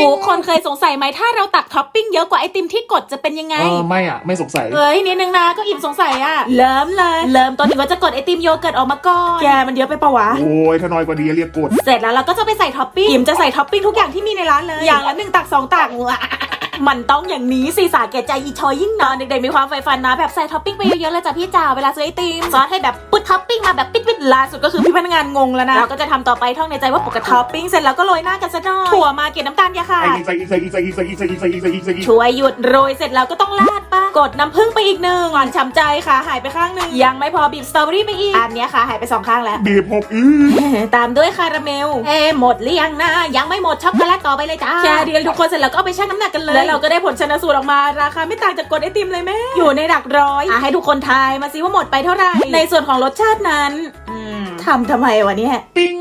ทุกคนเคยสงสัยไหมถ้าเราตักท็อปปิ้งเยอะกว่าไอติมที่กดจะเป็นยังไง เออไม่อะ ไม่สงสัย เอ้ยนิดนึงนะก็อิ่มสงสัยอะเริ่มเลย เริ่มตอนที่ว่าจะกดไอติมโยเกิร์ตออกมาก่อน แกมันเยอะไปปะวะ โอ้ยถ้าน้อยกว่านี้เรียกกด เสร็จแล้วเราก็จะไปใส่ท็อปปิ้งอิ่มจะใส่ท็อปปิ้งทุกอย่างที่มีในร้านเลย อย่างละหนึ่งตักสองตัก มันต้องอย่างนี้สิสาเก่ใจอีชอยยิ่งนอนเด็กๆมีความใฝ่ฝันนะแบบใส่ท็อปปิ้งไปเยอะๆเลยจ้ะพี่จ๋าเวลาซื้อไอติมซอสให้แบบปุ๊ดท็อปปิ้งมาแบบปิดปิดล่าสุดก็คือพี่พนักงานงงแล้วนะเราก็จะทำต่อไปท่องในใจว่าปกติท็อปปิ้งเสร็จแล้วก็โรยหน้ากันซะหน่อยถั่วมาเกล็ดน้ำตาลยาค่ะช่วยหยุดโรยเสร็จแล้วก็ต้องลาดปะกดน้ำผึ้งไปอีกหนึ่งก่อนช้ำใจค่ะ หายไปข้างหนึ่งยังไม่พอบีบสตรอเบอรี่ไปอีก อันเนี้ยค่ะหายไปสองข้างแล้ว บีบหกอีก ตามด้วยคาราเมลเอ้หมดหรือยังนะ ยังไม่หมดช็อกโกแลตต่อไปเลยจ้าแค่เดียวทุกคนเสร็จแล้วก็เอาไปชั่งน้ำหนักกันเลย แล้วเราก็ได้ผลชนสูตรออกมา ราคาไม่ต่างจากกดไอติมเลยแม่ อยู่ในหลักร้อยอะให้ทุกคนทายมาซิว่าหมดไปเท่าไหร่ ในส่วนของรสชาตินั้นอืมทำทำไมวะเนี่ย ปิ้ง